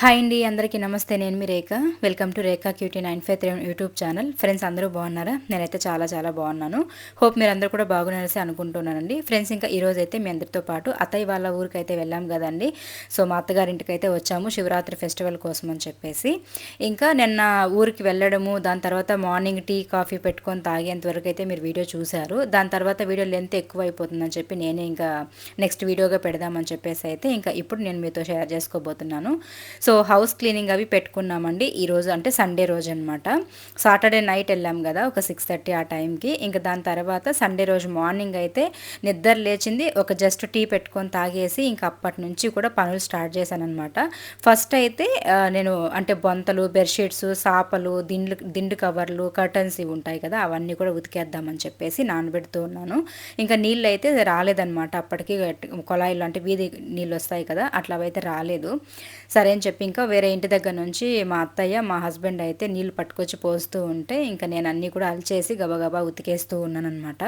Hi అండి అందరికీ నమస్తే. నేను మీ Rekha. Welcome to Rekha QT nine five three YouTube channel friends అందరూ బాగున్నారా? నేనైతే చాలా చాలా బాగున్నాను. హోప్ మీరు అందరూ కూడా బాగున్నారసి అనుకుంటున్నానండి. ఫ్రెండ్స్ ఇంకా ఈరోజు అయితే మీ అందరితో పాటు అత్తయ్య వాళ్ళ ఊరికి అయితే వెళ్ళాం కదండి. సో మా అత్తగారింటికి అయితే వచ్చాము శివరాత్రి ఫెస్టివల్ కోసం అని చెప్పేసి. ఇంకా నిన్న ఊరికి వెళ్ళడము దాని తర్వాత మార్నింగ్ టీ కాఫీ పెట్టుకొని తాగేంత వరకు అయితే మీరు వీడియో చూశారు. దాని తర్వాత వీడియో లెంత్ ఎక్కువ అయిపోతుందని చెప్పి నేనే ఇంకా నెక్స్ట్ వీడియోగా పెడదామని చెప్పేసి అయితే ఇంకా ఇప్పుడు నేను మీతో షేర్ చేసుకోబోతున్నాను. సో హౌస్ క్లీనింగ్ అవి పెట్టుకున్నామండి ఈరోజు అంటే సండే రోజు అనమాట సాటర్డే నైట్ వెళ్ళాం కదా ఒక సిక్స్ థర్టీ ఆ టైంకి ఇంకా దాని తర్వాత సండే రోజు మార్నింగ్ అయితే నిద్ర లేచింది. ఒక జస్ట్ టీ పెట్టుకొని తాగేసి ఇంకా అప్పటి నుంచి కూడా పనులు స్టార్ట్ చేశాను అనమాట ఫస్ట్ అయితే నేను అంటే బొంతలు బెడ్షీట్స్ సాపలు దిండ్లు దిండు కవర్లు కర్టన్స్ ఇవి ఉంటాయి కదా అవన్నీ కూడా ఉతికేద్దామని చెప్పేసి నానబెడుతూ ఉన్నాను. ఇంకా నీళ్ళు అయితే రాలేదన్నమాట. అప్పటికి కొలాయిలు అంటే వీధి నీళ్ళు వస్తాయి కదా అట్లా అయితే రాలేదు. సరే అని చెప్పి చెప్పి ఇంకా వేరే ఇంటి దగ్గర నుంచి మా అత్తయ్య మా హస్బెండ్ అయితే నీళ్ళు పట్టుకొచ్చి పోస్తూ ఉంటే ఇంకా నేను అన్నీ కూడా అలిచేసి గబగబా ఉతికేస్తూ ఉన్నాను అనమాట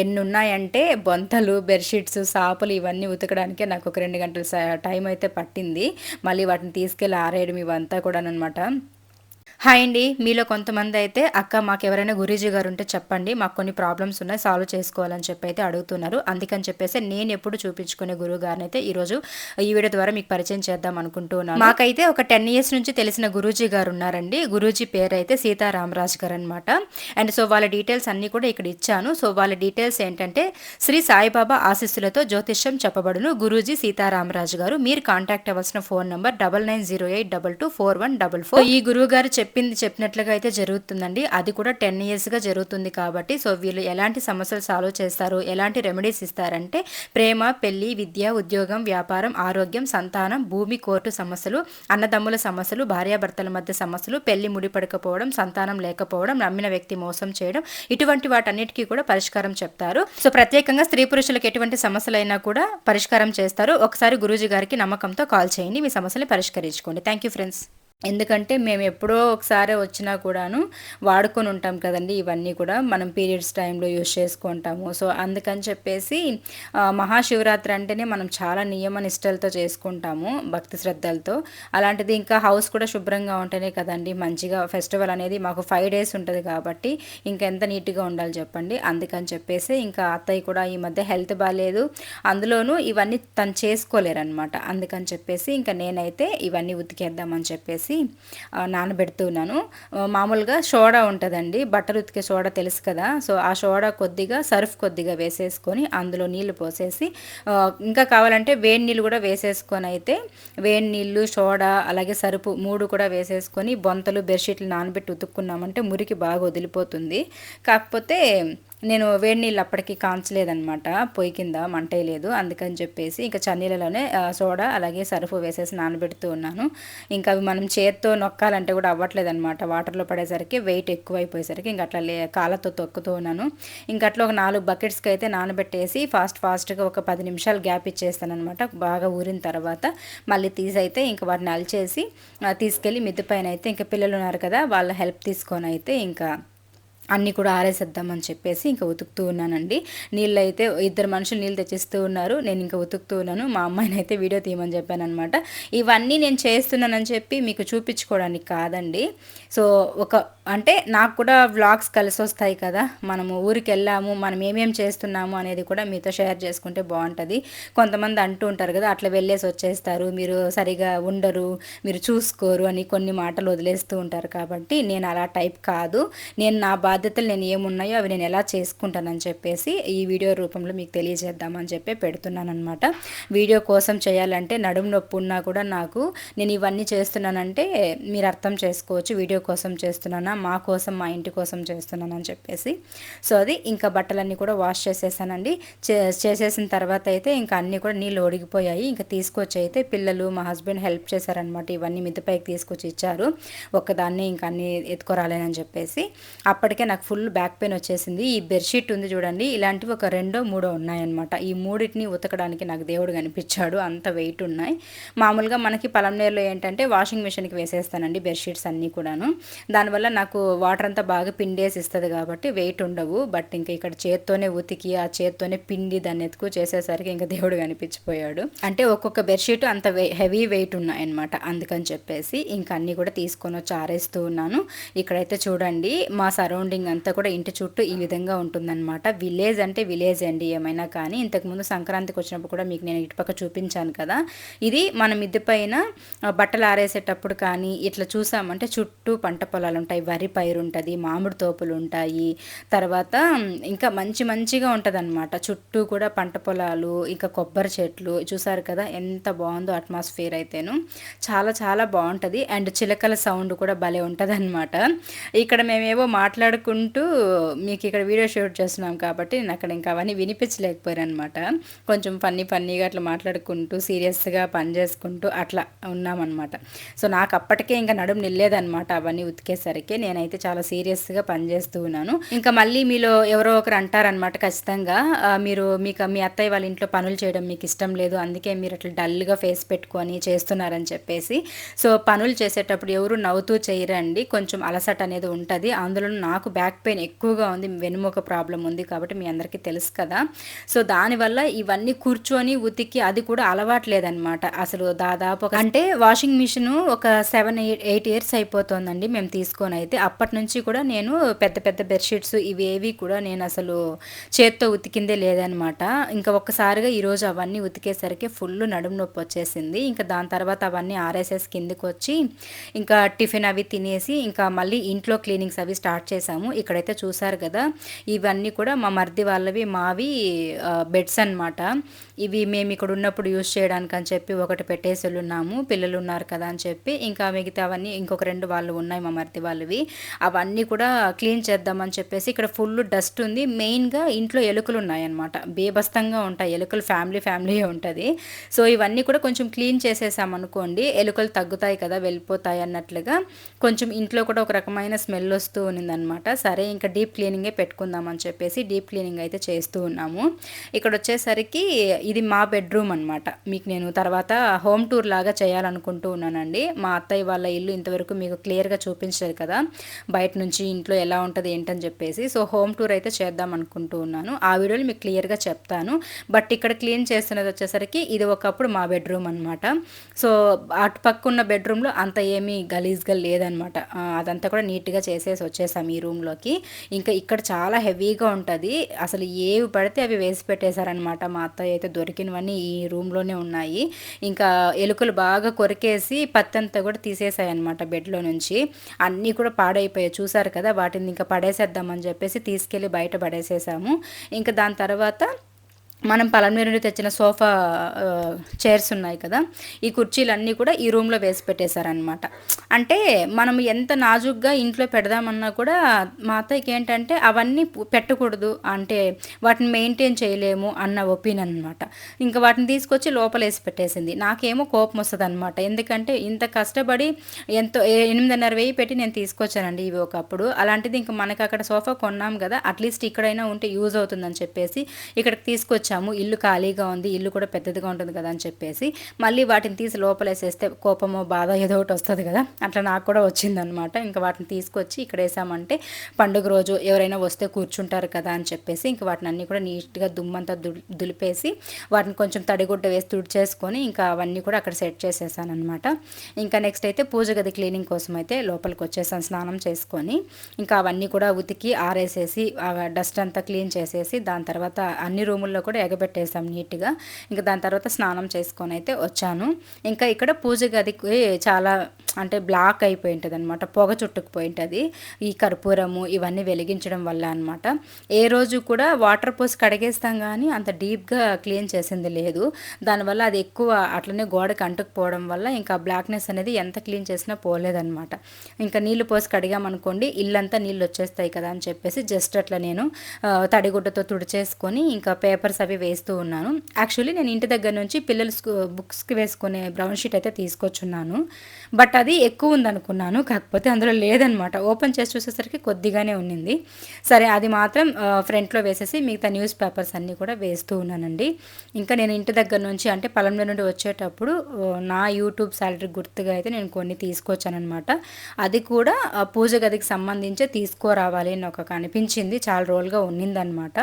ఎన్ని ఉన్నాయంటే బొంతలు బెడ్షీట్స్ సాపులు ఇవన్నీ ఉతకడానికే నాకు ఒక రెండు గంటల టైం అయితే పట్టింది. మళ్ళీ వాటిని తీసుకెళ్ళి ఆరేయడం ఇవంతా కూడా అనమాట హాయ్ అండి. మీలో కొంతమంది అయితే అక్క మాకు ఎవరైనా గురూజీ గారు ఉంటే చెప్పండి. మాకు కొన్ని ప్రాబ్లమ్స్ ఉన్నాయి సాల్వ్ చేసుకోవాలని చెప్పి అయితే అడుగుతున్నారు. అందుకని చెప్పేసి నేను ఎప్పుడు చూపించుకునే గురువు గారిని అయితే ఈరోజు ఈ వీడియో ద్వారా మీకు పరిచయం చేద్దాం అనుకుంటున్నాను మాకైతే ఒక టెన్ ఇయర్స్ నుంచి తెలిసిన గురూజీ గారు ఉన్నారండి. గురూజీ పేరు అయితే సీతారామరాజు గారు అనమాట అండ్ సో వాళ్ళ డీటెయిల్స్ అన్ని కూడా ఇక్కడ ఇచ్చాను. సో వాళ్ళ డీటెయిల్స్ ఏంటంటే శ్రీ సాయిబాబా ఆశీస్సులతో జ్యోతిష్యం చెప్పబడును. గురూజీ సీతారామరాజు గారు. మీరు కాంటాక్ట్ అవ్వాల్సిన phone number double nine zero eight double two four one double four. ఈ గురువు గారు చెప్పింది చెప్పినట్లుగా అయితే జరుగుతుందండి. అది కూడా టెన్ ఇయర్స్గా జరుగుతుంది కాబట్టి సో వీళ్ళు ఎలాంటి సమస్యలు సాల్వ్ చేస్తారు ఎలాంటి రెమెడీస్ ఇస్తారంటే ప్రేమ పెళ్ళి విద్య ఉద్యోగం వ్యాపారం ఆరోగ్యం సంతానం భూమి కోర్టు సమస్యలు అన్నదమ్ముల సమస్యలు భార్యాభర్తల మధ్య సమస్యలు పెళ్ళి ముడిపడకపోవడం సంతానం లేకపోవడం నమ్మిన వ్యక్తి మోసం చేయడం ఇటువంటి వాటన్నిటికీ కూడా పరిష్కారం చెప్తారు. సో ప్రత్యేకంగా స్త్రీ పురుషులకు ఎటువంటి సమస్యలైనా కూడా పరిష్కారం చేస్తారు. ఒకసారి గురూజీ గారికి నమ్మకంతో కాల్ చేయండి. మీ సమస్యలు పరిష్కరించుకోండి. Thank you friends. ఎందుకంటే మేము ఎప్పుడో ఒకసారి వచ్చినా కూడాను వాడుకొని ఉంటాం కదండి ఇవన్నీ కూడా మనం పీరియడ్స్ టైంలో యూజ్ చేసుకుంటాము. సో అందుకని చెప్పేసి మహాశివరాత్రి అంటేనే మనం చాలా నియమ నిష్టలతో చేసుకుంటాము భక్తి శ్రద్ధలతో. అలాంటిది ఇంకా హౌస్ కూడా శుభ్రంగా ఉంటేనే కదండి మంచిగా ఫెస్టివల్ అనేది మాకు ఫైవ్ డేస్ ఉంటుంది కాబట్టి ఇంకెంత నీట్గా ఉండాలి చెప్పండి. అందుకని చెప్పేసి ఇంకా అత్తయ్య కూడా ఈ మధ్య హెల్త్ బాగాలేదు అందులోనూ ఇవన్నీ తను చేసుకోలేరనమాట అందుకని చెప్పేసి ఇంకా నేనైతే ఇవన్నీ ఉతికేద్దామని చెప్పేసి చేసి నానబెడుతున్నాను మామూలుగా సోడా ఉంటుందండి. బట్టలు ఉతికే సోడా తెలుసు కదా. సో ఆ సోడా కొద్దిగా సర్ఫ్ కొద్దిగా వేసేసుకొని అందులో నీళ్ళు పోసేసి ఇంకా కావాలంటే వేడి నీళ్ళు కూడా వేసేసుకొని అయితే వేడి నీళ్ళు సోడా అలాగే సరుపు మూడు కూడా వేసేసుకొని బొంతలు బెడ్షీట్లు నానబెట్టి ఉతుక్కున్నామంటే మురికి బాగా వదిలిపోతుంది. కాకపోతే నేను వేడి నీళ్ళు అప్పటికి కాంచలేదనమాట పొయ్యి కింద మంటే లేదు. అందుకని చెప్పేసి ఇంకా చన్నీళ్ళలోనే సోడా అలాగే సరుపు వేసేసి నానబెడుతూ ఉన్నాను. ఇంకా అవి మనం చేత్తో నొక్కాలంటే కూడా అవ్వట్లేదనమాట వాటర్లో పడేసరికి వెయిట్ ఎక్కువ అయిపోయేసరికి ఇంకా అట్లా లే కాళ్ళతో తొక్కుతూ ఉన్నాను. ఇంకా అట్లా ఒక నాలుగు బకెట్స్కి అయితే నానబెట్టేసి ఫాస్ట్ ఫాస్ట్గా ఒక పది నిమిషాలు గ్యాప్ ఇచ్చేస్తాను అనమాట బాగా ఊరిన తర్వాత మళ్ళీ తీసైతే ఇంకా వాటిని అలిచేసి తీసుకెళ్ళి మిద్దు పైన అయితే ఇంకా పిల్లలు ఉన్నారు కదా వాళ్ళ హెల్ప్ తీసుకొని అయితే ఇంకా అన్నీ కూడా ఆరేసేద్దామని చెప్పేసి ఇంకా ఉతుకుతూ ఉన్నానండి. నీళ్ళు అయితే ఇద్దరు మనుషులు నీళ్ళు తెచ్చిస్తూ ఉన్నారు. నేను ఇంకా ఉతుకుతూ ఉన్నాను. మా అమ్మాయిని అయితే వీడియో తీయమని చెప్పాను అనమాట ఇవన్నీ నేను చేస్తున్నానని చెప్పి మీకు చూపించుకోవడానికి కాదండి. సో ఒక అంటే నాకు కూడా వ్లాగ్స్ కలిసి వస్తాయి కదా. మనము ఊరికి వెళ్ళాము మనం ఏమేం చేస్తున్నాము అనేది కూడా మీతో షేర్ చేసుకుంటే బాగుంటుంది. కొంతమంది అంటూ ఉంటారు కదా అట్లా వెళ్ళేసి వచ్చేస్తారు. మీరు సరిగా ఉండరు మీరు చూసుకోరు అని కొన్ని మాటలు వదిలేస్తూ ఉంటారు కాబట్టి నేను అలా టైప్ కాదు. నేను నా బాధ్యతలు నేను ఏమున్నాయో అవి నేను ఎలా చేసుకుంటానని చెప్పేసి ఈ వీడియో రూపంలో మీకు తెలియజేద్దామని చెప్పి పెడుతున్నాను అనమాట వీడియో కోసం చేయాలంటే నడుము నొప్పి ఉన్నా కూడా నాకు నేను ఇవన్నీ చేస్తున్నానంటే మీరు అర్థం చేసుకోవచ్చు. వీడియో కోసం చేస్తున్నానా? మా కోసం మా ఇంటి కోసం చేస్తున్నానని చెప్పేసి. సో అది ఇంకా బట్టలన్నీ కూడా వాష్ చేసేసానండి. చేసేసిన తర్వాత అయితే ఇంకా అన్నీ కూడా నీళ్ళు ఒడిగిపోయాయి. ఇంకా తీసుకొచ్చి అయితే పిల్లలు మా హస్బెండ్ హెల్ప్ చేశారనమాట ఇవన్నీ మిద్దపైకి తీసుకొచ్చి ఇచ్చారు. ఒక్కదాన్ని ఇంకా అన్నీ ఎత్తుకోరాలేనని చెప్పేసి. అప్పటికే అందుకే నాకు ఫుల్ బ్యాక్ పెయిన్ వచ్చేసింది. ఈ బెడ్షీట్ ఉంది చూడండి. ఇలాంటివి ఒక రెండో మూడో ఉన్నాయన్నమాట. ఈ మూడింటిని ఉతకడానికి నాకు దేవుడు కనిపించాడు. అంత వెయిట్ ఉన్నాయి. మామూలుగా మనకి పలంనేరులో ఏంటంటే వాషింగ్ మిషన్కి వేసేస్తానండి బెడ్షీట్స్ అన్నీ కూడాను. దానివల్ల నాకు వాటర్ అంతా బాగా పిండేసి ఇస్తుంది కాబట్టి వెయిట్ ఉండవు. బట్ ఇంకా ఇక్కడ చేత్తోనే ఉతికి ఆ చేత్తోనే పిండి దాన్ని ఎత్తుకు చేసేసరికి ఇంకా దేవుడు కనిపించిపోయాడు. అంటే ఒక్కొక్క బెడ్షీట్ అంత హెవీ వెయిట్ ఉన్నాయన్నమాట. అందుకని చెప్పేసి ఇంకా అన్నీ కూడా తీసుకొని వచ్చి ఆరేస్తూ ఉన్నాను. ఇక్కడైతే చూడండి మా సరౌండింగ్ అంతా కూడా ఇంటి చుట్టూ ఈ విధంగా ఉంటుందన్నమాట. విలేజ్ అంటే విలేజ్ అండి ఏమైనా కానీ. ఇంతకుముందు సంక్రాంతికి వచ్చినప్పుడు కూడా మీకు నేను ఇటుపక్క చూపించాను కదా. ఇది మన మిద్దె పైన బట్టలు ఆరేసేటప్పుడు కానీ ఇట్లా చూసామంటే చుట్టూ పంట పొలాలు ఉంటాయి. వరి పైరు ఉంటుంది మామిడి తోపులు ఉంటాయి. తర్వాత ఇంకా మంచి మంచిగా ఉంటుంది అనమాట చుట్టూ కూడా పంట పొలాలు ఇంకా కొబ్బరి చెట్లు. చూసారు కదా ఎంత బాగుందో అట్మాస్ఫియర్ అయితేను. చాలా చాలా బాగుంటుంది. అండ్ చిలకల సౌండ్ కూడా భలే ఉంటుంది అనమాట ఇక్కడ మేమేవో మాట్లాడుకుంటూ మీకు ఇక్కడ వీడియో షూట్ చేస్తున్నాం కాబట్టి నేను అక్కడ ఇంకా అవన్నీ వినిపించలేకపోయానమాట అనమాట కొంచెం ఫన్నీ ఫన్నీగా అట్లా మాట్లాడుకుంటూ సీరియస్గా పని చేసుకుంటూ అట్లా ఉన్నామన్నమాట. సో నాకు అప్పటికే ఇంకా నడుము నిల్లేదనమాట అవన్నీ ఉతికేసరికి. నేనైతే చాలా సీరియస్గా పనిచేస్తూ ఉన్నాను. ఇంకా మళ్ళీ మీలో ఎవరో ఒకరు అంటారనమాట ఖచ్చితంగా. మీరు మీకు మీ అత్తయ్య వాళ్ళ ఇంట్లో పనులు చేయడం మీకు ఇష్టం లేదు అందుకే మీరు అట్లా డల్గా ఫేస్ పెట్టుకొని చేస్తున్నారని చెప్పేసి. సో పనులు చేసేటప్పుడు ఎవరు నవ్వుతూ చేయరండి. కొంచెం అలసట అనేది ఉంటుంది. అందులో నాకు బ్యాక్ పెయిన్ ఎక్కువగా ఉంది వెనుముక ప్రాబ్లం ఉంది కాబట్టి మీ అందరికీ తెలుసు కదా. సో దానివల్ల ఇవన్నీ కూర్చొని ఉతికి అది కూడా అలవాట్లేదనమాట అసలు దాదాపు అంటే వాషింగ్ మిషన్ ఒక సెవెన్ ఎయిట్ ఎయిట్ ఇయర్స్ అయిపోతుందండి మేము తీసుకొని అయితే. అప్పటి నుంచి కూడా నేను పెద్ద పెద్ద బెడ్షీట్స్ ఇవేవి కూడా నేను అసలు చేత్తో ఉతికిందే లేదనమాట ఇంకా ఒక్కసారిగా ఈరోజు అవన్నీ ఉతికేసరికి ఫుల్ నడుము నొప్పి వచ్చేసింది. ఇంకా దాని తర్వాత అవన్నీ ఆర్ఎస్ఎస్ కిందకు వచ్చి ఇంకా టిఫిన్ అవి తినేసి ఇంకా మళ్ళీ ఇంట్లో క్లీనింగ్స్ అవి స్టార్ట్ చేసాము. ఇక్కడైతే చూసారు కదా. ఇవన్నీ కూడా మా మర్ది వాళ్ళవి మావి బెడ్స్ అనమాట ఇవి మేము ఇక్కడ ఉన్నప్పుడు యూజ్ చేయడానికి అని చెప్పి ఒకటి పెట్టేసి ఉన్నాము పిల్లలు ఉన్నారు కదా అని చెప్పి ఇంకా మిగతావన్నీ ఇంకొక రెండు వాళ్ళు ఉన్నాయి మా మరిది వాళ్ళవి. అవన్నీ కూడా క్లీన్ చేద్దామని చెప్పేసి ఇక్కడ ఫుల్ డస్ట్ ఉంది. మెయిన్గా ఇంట్లో ఎలుకలు ఉన్నాయన్నమాట. బేబస్తంగా ఉంటాయి. ఎలుకలు ఫ్యామిలీ ఫ్యామిలీ ఉంటుంది. సో ఇవన్నీ కూడా కొంచెం క్లీన్ చేసేసామనుకోండి ఎలుకలు తగ్గుతాయి కదా వెళ్ళిపోతాయి అన్నట్లుగా. కొంచెం ఇంట్లో కూడా ఒక రకమైన స్మెల్ వస్తూ ఉన్నదనమాట సరే ఇంకా డీప్ క్లీనింగే పెట్టుకుందామని చెప్పేసి డీప్ క్లీనింగ్ అయితే చేస్తూ ఉన్నాము. ఇక్కడ వచ్చేసరికి ఇది మా బెడ్రూమ్ అనమాట మీకు నేను తర్వాత హోమ్ టూర్ లాగా చేయాలనుకుంటూ ఉన్నానండి. మా అత్తయ్య వాళ్ళ ఇల్లు ఇంతవరకు మీకు క్లియర్గా చూపించలేదు కదా. బయట నుంచి ఇంట్లో ఎలా ఉంటుంది ఏంటని చెప్పేసి. సో హోమ్ టూర్ అయితే చేద్దాం అనుకుంటూ ఉన్నాను. ఆ వీడియోలు మీకు క్లియర్గా చెప్తాను. బట్ ఇక్కడ క్లీన్ చేస్తున్నది వచ్చేసరికి ఇది ఒకప్పుడు మా బెడ్రూమ్ అనమాట సో అటు పక్క ఉన్న బెడ్రూమ్లో అంత ఏమీ గలీజ్గా లేదనమాట అదంతా కూడా నీట్గా చేసేసి వచ్చేసాం ఈ రూమ్లోకి. ఇంకా ఇక్కడ చాలా హెవీగా ఉంటుంది. అసలు ఏవి పడితే అవి వేసి పెట్టేశారనమాట మా అత్తయ్య అయితే దొరికినవన్నీ ఈ రూమ్లోనే ఉన్నాయి. ఇంకా ఎలుకలు బాగా కొరికేసి పత్తంతా కూడా తీసేసాయి అనమాట బెడ్లో నుంచి. అన్నీ కూడా పాడైపోయాయి. చూసారు కదా? వాటిని ఇంకా పడేసేద్దామని చెప్పేసి తీసుకెళ్ళి బయట పడేసేసాము. ఇంకా దాని తర్వాత మనం పలమనేరు నుండి తెచ్చిన సోఫా చైర్స్ ఉన్నాయి కదా ఈ కుర్చీలన్నీ కూడా ఈ రూమ్లో వేసి పెట్టేశారనమాట అంటే మనం ఎంత నాజుగ్గా ఇంట్లో పెడదామన్నా కూడా మా అత్తయ్యకి ఏంటంటే అవన్నీ పెట్టకూడదు. అంటే వాటిని మెయింటైన్ చేయలేము అన్న ఒపీనియన్ అనమాట ఇంకా వాటిని తీసుకొచ్చి లోపల వేసి పెట్టేసింది. నాకేమో కోపం వస్తుంది అనమాట ఎందుకంటే ఇంత కష్టపడి ఎంతో ఎనిమిదిన్నర వెయ్యి పెట్టి నేను తీసుకొచ్చానండి ఇవి ఒకప్పుడు. అలాంటిది ఇంకా మనకి అక్కడ సోఫా కొన్నాం కదా అట్లీస్ట్ ఇక్కడైనా ఉంటే యూజ్ అవుతుందని చెప్పేసి ఇక్కడికి తీసుకొచ్చి వచ్చాము ఇల్లు ఖాళీగా ఉంది ఇల్లు కూడా పెద్దదిగా ఉంటుంది కదా అని చెప్పేసి మళ్ళీ వాటిని తీసి లోపలేసేస్తే కోపమో బాధ ఏదో ఒకటి వస్తుంది కదా. అట్లా నాకు కూడా వచ్చిందనమాట ఇంకా వాటిని తీసుకొచ్చి ఇక్కడ వేసామంటే పండుగ రోజు ఎవరైనా వస్తే కూర్చుంటారు కదా అని చెప్పేసి ఇంకా వాటిని అన్నీ కూడా నీట్గా దుమ్మంతా దులిపేసి వాటిని కొంచెం తడిగుడ్డ వేసి తుడిచేసుకొని ఇంకా అవన్నీ కూడా అక్కడ సెట్ చేసేసాను అనమాట ఇంకా నెక్స్ట్ అయితే పూజ గది క్లీనింగ్ కోసం అయితే లోపలికి వచ్చేసాను స్నానం చేసుకొని. ఇంకా అవన్నీ కూడా ఉతికి ఆరేసేసి డస్ట్ అంతా క్లీన్ చేసేసి దాని తర్వాత అన్ని రూముల్లో కూడా ఎగబెట్టేసాం నీట్గా. ఇంకా దాని తర్వాత స్నానం చేసుకొని అయితే వచ్చాను. ఇంకా ఇక్కడ పూజ గదికి చాలా అంటే బ్లాక్ అయిపోయి ఉంటుంది అనమాట పొగ చుట్టుకుపోయి ఉంటుంది ఈ కర్పూరము ఇవన్నీ వెలిగించడం వల్ల అనమాట ఏ రోజు కూడా వాటర్ పోసి కడిగేస్తాం కానీ అంత డీప్గా క్లీన్ చేసింది లేదు. దానివల్ల అది ఎక్కువ అట్లనే గోడకి అంటుకుపోవడం వల్ల ఇంకా బ్లాక్నెస్ అనేది ఎంత క్లీన్ చేసినా పోలేదనమాట ఇంకా నీళ్ళు పోసి కడిగామనుకోండి ఇల్లంతా నీళ్ళు వచ్చేస్తాయి కదా అని చెప్పేసి జస్ట్ అట్లా నేను తడిగుడ్డతో తుడిచేసుకొని ఇంకా పేపర్స్ అవి వేస్తూ ఉన్నాను. యాక్చువల్లీ నేను ఇంటి దగ్గర నుంచి పిల్లలు బుక్స్కి వేసుకునే బ్రౌన్ షీట్ అయితే తీసుకొచ్చున్నాను. బట్ అది ఎక్కువ ఉందనుకున్నాను. కాకపోతే అందులో లేదనమాట. ఓపెన్ చేసి చూసేసరికి కొద్దిగానే ఉన్నింది. సరే అది మాత్రం ఫ్రంట్లో వేసేసి మిగతా న్యూస్ పేపర్స్ అన్నీ కూడా వేస్తూ ఉన్నానండి. ఇంకా నేను ఇంటి దగ్గర నుంచి అంటే పొలంలో నుండి వచ్చేటప్పుడు నా యూట్యూబ్ శాలరీ గుర్తుగా అయితే నేను కొన్ని తీసుకొచ్చానమాట అది కూడా పూజ గదికి సంబంధించి తీసుకోరావాలి అని ఒక కనిపించింది. చాలా రోజులుగా ఉన్నిందనమాట.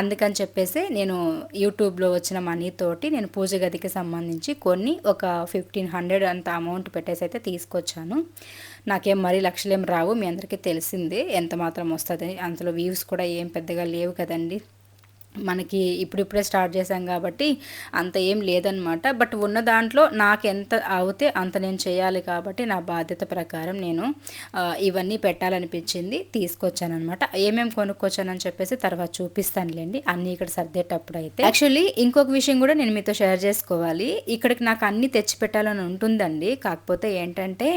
అందుకని చెప్పేసి నేను నేను యూట్యూబ్లో వచ్చిన మనీ తోటి నేను పూజ గదికి సంబంధించి కొన్ని ఒక ఫిఫ్టీన్ హండ్రెడ్ అంత అమౌంట్ పెట్టేసి అయితే తీసుకొచ్చాను. నాకేం మరీ లక్షలేం రావు మీ అందరికీ తెలిసిందే ఎంత మాత్రం వస్తుంది అందులో వ్యూస్ కూడా ఏం పెద్దగా లేవు కదండి. మనకి ఇప్పుడిప్పుడే స్టార్ట్ చేశాం కాబట్టి అంత ఏం లేదనమాట బట్ ఉన్న దాంట్లో నాకు ఎంత అవుతే అంత నేను చేయాలి కాబట్టి నా బాధ్యత ప్రకారం నేను ఇవన్నీ పెట్టాలనిపించింది తీసుకొచ్చానమాట ఏమేమి కొనుక్కొచ్చానని చెప్పేసి తర్వాత చూపిస్తానులేండి. అన్నీ ఇక్కడ సర్దేటప్పుడు అయితే యాక్చువల్లీ ఇంకొక విషయం కూడా నేను మీతో షేర్ చేసుకోవాలి. ఇక్కడికి నాకు అన్నీ తెచ్చి పెట్టాలని ఉంటుందండి. కాకపోతే ఏంటంటే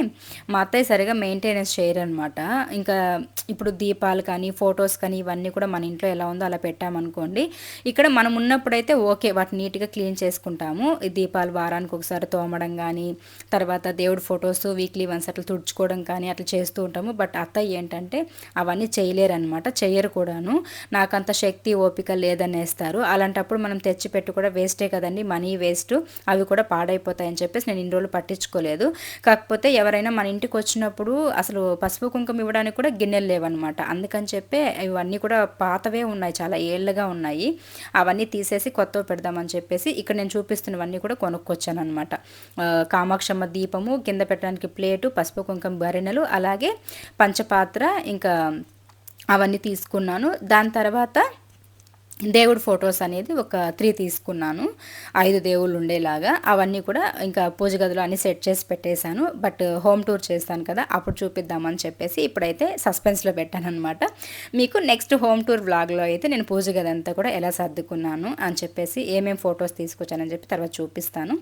మా అత్తయ్య సరిగా మెయింటెనెన్స్ చేయరనమాట ఇంకా ఇప్పుడు దీపాలు కానీ ఫొటోస్ కానీ ఇవన్నీ కూడా మన ఇంట్లో ఎలా ఉందో అలా పెట్టామనుకోండి ఇక్కడ మనం ఉన్నప్పుడైతే ఓకే వాటిని నీట్గా క్లీన్ చేసుకుంటాము. దీపాలు వారానికి ఒకసారి తోమడం కానీ తర్వాత దేవుడి ఫొటోస్ వీక్లీ వన్స్ అట్లా తుడుచుకోవడం కానీ అట్లా చేస్తూ ఉంటాము. బట్ అత్తయ్య ఏంటంటే అవన్నీ చేయలేరు అనమాట కూడాను. నాకంత శక్తి ఓపిక లేదనేస్తారు. అలాంటప్పుడు మనం తెచ్చిపెట్టి కూడా వేస్టే కదండి మనీ వేస్ట్ అవి కూడా పాడైపోతాయని చెప్పేసి నేను ఇన్ని రోజులు పట్టించుకోలేదు. కాకపోతే ఎవరైనా మన ఇంటికి వచ్చినప్పుడు అసలు పసుపు కుంకుమ ఇవ్వడానికి కూడా గిన్నెలు లేవన్నమాట. అందుకని చెప్పే ఇవన్నీ కూడా పాతవే ఉన్నాయి చాలా ఏళ్ళగా ఉన్నాయి. ఉన్నాయి అవన్నీ తీసేసి కొత్తవి పెడదామని చెప్పేసి ఇక్కడ నేను చూపిస్తున్నవన్నీ కూడా కొనుక్కొచ్చాను అనమాట కామాక్షమ్మ దీపము కింద పెట్టడానికి ప్లేటు పసుపు కుంకం గరినెలు అలాగే పంచపాత్ర ఇంకా అవన్నీ తీసుకున్నాను. దాని తర్వాత దేవుడు ఫొటోస్ అనేది ఒక త్రీ తీసుకున్నాను. ఐదు దేవుళ్ళు ఉండేలాగా. అవన్నీ కూడా ఇంకా పూజ గదిలో అన్ని సెట్ చేసి పెట్టేశాను. బట్ హోమ్ టూర్ చేస్తాను కదా అప్పుడు చూపిద్దామని చెప్పేసి ఇప్పుడైతే సస్పెన్స్లో పెట్టాను అనమాట మీకు నెక్స్ట్ హోమ్ టూర్ వ్లాగ్లో అయితే నేను పూజ గది అంతా కూడా ఎలా సర్దుకున్నాను అని చెప్పేసి ఏమేమి ఫొటోస్ తీసుకొచ్చానని చెప్పి తర్వాత చూపిస్తాను.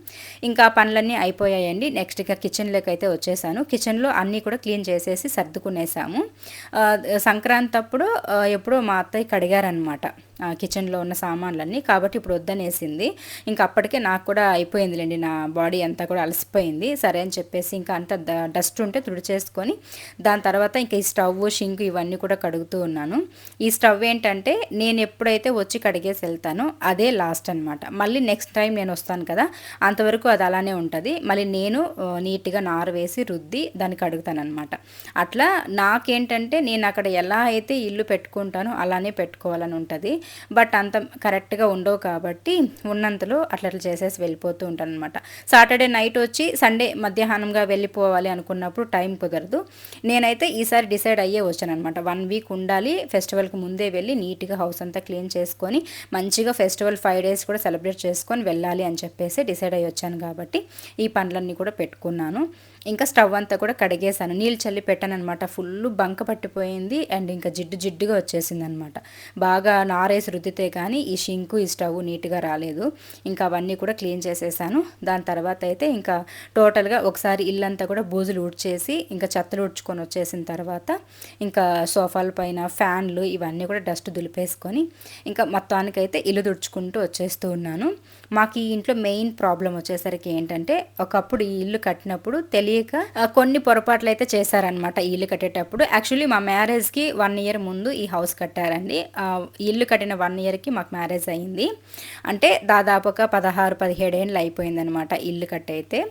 ఇంకా పనులన్నీ అయిపోయాయండి. నెక్స్ట్ ఇక కిచెన్లోకి అయితే వచ్చేసాను. కిచెన్లో అన్నీ కూడా క్లీన్ చేసేసి సర్దుకునేసాము. సంక్రాంతి అప్పుడు ఎప్పుడో మా అత్తయ్య కడిగారనమాట కిచెన్లో ఉన్న సామాన్లన్నీ కాబట్టి ఇప్పుడు వద్దనేసింది. ఇంకా అప్పటికే నాకు కూడా అయిపోయిందిలేండి నా బాడీ అంతా కూడా అలసిపోయింది. సరే అని చెప్పేసి ఇంకా అంత డస్ట్ ఉంటే తుడి చేసుకొని దాని తర్వాత ఇంకా ఈ స్టవ్ షింక్ ఇవన్నీ కూడా కడుగుతూ ఉన్నాను. ఈ స్టవ్ ఏంటంటే నేను ఎప్పుడైతే వచ్చి కడిగేసి వెళ్తానో అదే లాస్ట్ అనమాట మళ్ళీ నెక్స్ట్ టైం నేను వస్తాను కదా అంతవరకు అది అలానే ఉంటుంది. మళ్ళీ నేను నీట్గా నారు వేసి రుద్ది దాన్ని కడుగుతాను అనమాట అట్లా నాకేంటంటే నేను అక్కడ ఎలా అయితే ఇల్లు పెట్టుకుంటానో అలానే పెట్టుకోవాలని ఉంటుంది. బట్ అంత కరెక్ట్గా ఉండవు కాబట్టి ఉన్నంతలో అట్లా అట్లా చేసేసి వెళ్ళిపోతూ ఉంటాను అనమాట సాటర్డే నైట్ వచ్చి సండే మధ్యాహ్నంగా వెళ్ళిపోవాలి అనుకున్నప్పుడు టైం కుదరదు. నేనైతే ఈసారి డిసైడ్ అయ్యే వచ్చాను అనమాట వన్ వీక్ ఉండాలి ఫెస్టివల్కి ముందే వెళ్ళి నీట్గా హౌస్ అంతా క్లీన్ చేసుకొని మంచిగా ఫెస్టివల్ ఫైవ్ డేస్ కూడా సెలబ్రేట్ చేసుకొని వెళ్ళాలి అని చెప్పేసి డిసైడ్ అయ్యి వచ్చాను కాబట్టి ఈ పనులన్నీ కూడా పెట్టుకున్నాను. ఇంకా స్టవ్ అంతా కూడా కడిగేసాను నీళ్ళు చల్లి పెట్టాను అనమాట ఫుల్ బంక పట్టిపోయింది అండ్ ఇంకా జిడ్డు జిడ్డుగా వచ్చేసింది అనమాట బాగా నారేసి రుద్దితే కానీ ఈ షింకు ఈ స్టవ్ నీట్గా రాలేదు. ఇంకా అవన్నీ కూడా క్లీన్ చేసేసాను. దాని తర్వాత అయితే ఇంకా టోటల్గా ఒకసారి ఇల్లంతా కూడా బూజులు ఉడ్చేసి ఇంకా చెత్తలు ఉడ్చుకొని వచ్చేసిన తర్వాత ఇంకా సోఫాల పైన ఫ్యాన్లు ఇవన్నీ కూడా డస్ట్ దులిపేసుకొని ఇంకా మొత్తానికైతే ఇల్లు తుడుచుకుంటూ వచ్చేస్తూ ఉన్నాను. మాకు ఈ ఇంట్లో మెయిన్ ప్రాబ్లం వచ్చేసరికి ఏంటంటే ఒకప్పుడు ఈ ఇల్లు కట్టినప్పుడు తెలియక కొన్ని పొరపాట్లు అయితే చేశారనమాట ఇల్లు కట్టేటప్పుడు. యాక్చువల్లీ మా మ్యారేజ్కి వన్ ఇయర్ ముందు ఈ హౌస్ కట్టారండి. ఇల్లు కట్టిన వన్ ఇయర్కి మాకు మ్యారేజ్ అయింది అంటే దాదాపు ఒక పదహారు పదిహేడు ఏళ్ళు అయిపోయిందనమాట ఇల్లు కట్టయితే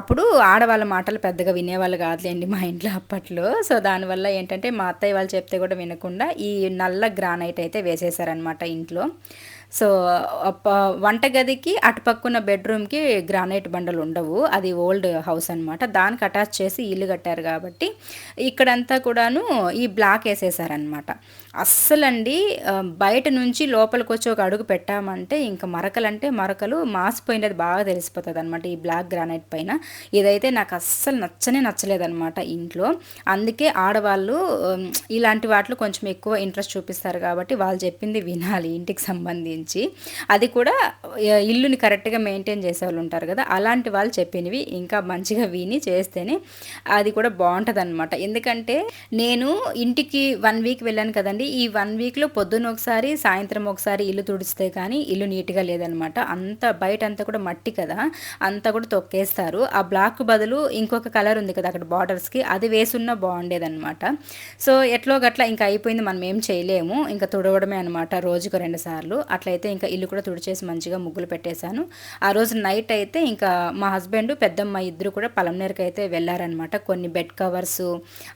అప్పుడు ఆడవాళ్ళ మాటలు పెద్దగా వినేవాళ్ళు కాదులేండి మా ఇంట్లో అప్పట్లో. సో దానివల్ల ఏంటంటే మా అత్తయ్య వాళ్ళు చెప్తే కూడా వినకుండా ఈ నల్ల గ్రానైట్ అయితే వేసేసారనమాట ఇంట్లో. సో వంటగదికి అటుపక్కున్న బెడ్రూమ్కి గ్రానైట్ బండలు ఉండవు. అది ఓల్డ్ హౌస్ అనమాట దానికి అటాచ్ చేసి ఇల్లు కట్టారు కాబట్టి ఇక్కడంతా కూడాను ఈ బ్లాక్ వేసేసారనమాట అస్సలండి బయట నుంచి లోపలికి వచ్చి ఒక అడుగు పెట్టామంటే ఇంకా మరకలంటే మరకలు మాసిపోయినది బాగా తెలిసిపోతుంది అనమాట ఈ బ్లాక్ గ్రానైట్ పైన. ఇదైతే నాకు అస్సలు నచ్చనే నచ్చలేదనమాట ఇంట్లో. అందుకే ఆడవాళ్ళు ఇలాంటి వాటిలో కొంచెం ఎక్కువ ఇంట్రెస్ట్ చూపిస్తారు కాబట్టి వాళ్ళు చెప్పింది వినాలి ఇంటికి సంబంధించి. అది కూడా ఇల్లుని కరెక్ట్గా మెయింటైన్ చేసే వాళ్ళు ఉంటారు కదా అలాంటి వాళ్ళు చెప్పినవి ఇంకా మంచిగా విని చేస్తేనే అది కూడా బాగుంటుంది అనమాట ఎందుకంటే నేను ఇంటికి వన్ వీక్ వెళ్ళాను కదండి ఈ వన్ వీక్లో పొద్దున్న ఒకసారి సాయంత్రం ఒకసారి ఇల్లు తుడిస్తే కానీ ఇల్లు నీట్గా లేదనమాట. అంత బయట అంతా కూడా మట్టి కదా అంతా కూడా తొక్కేస్తారు. ఆ బ్లాక్ బదులు ఇంకొక కలర్ ఉంది కదా అక్కడ బార్డర్స్కి అది వేసున్నా బాగుండేదన్నమాట సో ఎట్లో గట్లా ఇంకా అయిపోయింది మనం ఏం చేయలేము. ఇంకా తుడవడమే అనమాట రోజుకు రెండు సార్లు. అట్లయితే ఇంకా ఇల్లు కూడా తుడిచేసి మంచిగా ముగ్గులు పెట్టేశాను. ఆ రోజు నైట్ అయితే ఇంకా మా హస్బెండ్ పెద్దమ్మ ఇద్దరు కూడా పలంనేరుకి అయితే వెళ్ళారనమాట. కొన్ని బెడ్ కవర్స్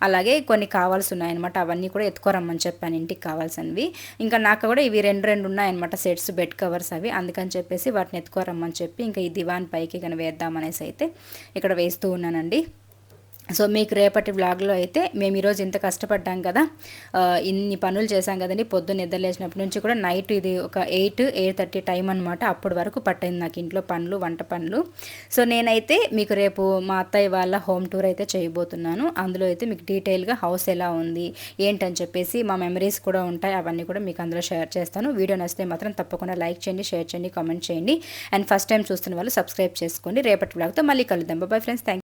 అలాగే కొన్ని కావాల్సి ఉన్నాయన్నమాట అవన్నీ కూడా ఎత్తుకోరమ్మని చెప్పాను. ఇంటికి కావాల్సినవి. ఇంకా నాకు కూడా ఇవి రెండు రెండు ఉన్నాయన్నమాట సెట్స్ బెడ్ కవర్స్ అవి. అందుకని చెప్పేసి వాటిని ఎత్తుకోరమ్మని చెప్పి ఇంకా ఈ దివాన్ పైకి కానీ వేద్దామనేసి అయితే ఇక్కడ వేస్తూ ఉన్నానండి. సో మీకు రేపటి వ్లాగ్లో అయితే మేము ఈరోజు ఇంత కష్టపడ్డాం కదా ఇన్ని పనులు చేశాం కదండి పొద్దున్న నిద్రలేసినప్పటి నుంచి కూడా నైట్ ఇది ఒక ఎయిట్ ఎయిట్ థర్టీ టైం అనమాట అప్పటి వరకు పట్టింది నాకు ఇంట్లో పనులు వంట పనులు. సో నేనైతే మీకు రేపు మా అత్తయ్య వాళ్ళ హోమ్ టూర్ అయితే చేయబోతున్నాను. అందులో అయితే మీకు డీటెయిల్గా హౌస్ ఎలా ఉంది ఏంటని చెప్పేసి మా మెమరీస్ కూడా ఉంటాయి అవన్నీ కూడా మీకు అందులో షేర్ చేస్తాను. వీడియో నచ్చితే మాత్రం తప్పకుండా లైక్ చేయండి షేర్ చేయండి కామెంట్ చేయండి. అండ్ ఫస్ట్ టైం చూస్తున్న వాళ్ళు సబ్స్క్రైబ్ చేసుకోండి. రేపటి వ్లాగ్తో మళ్ళీ కలుద్దాం. Bye friends. థ్యాంక్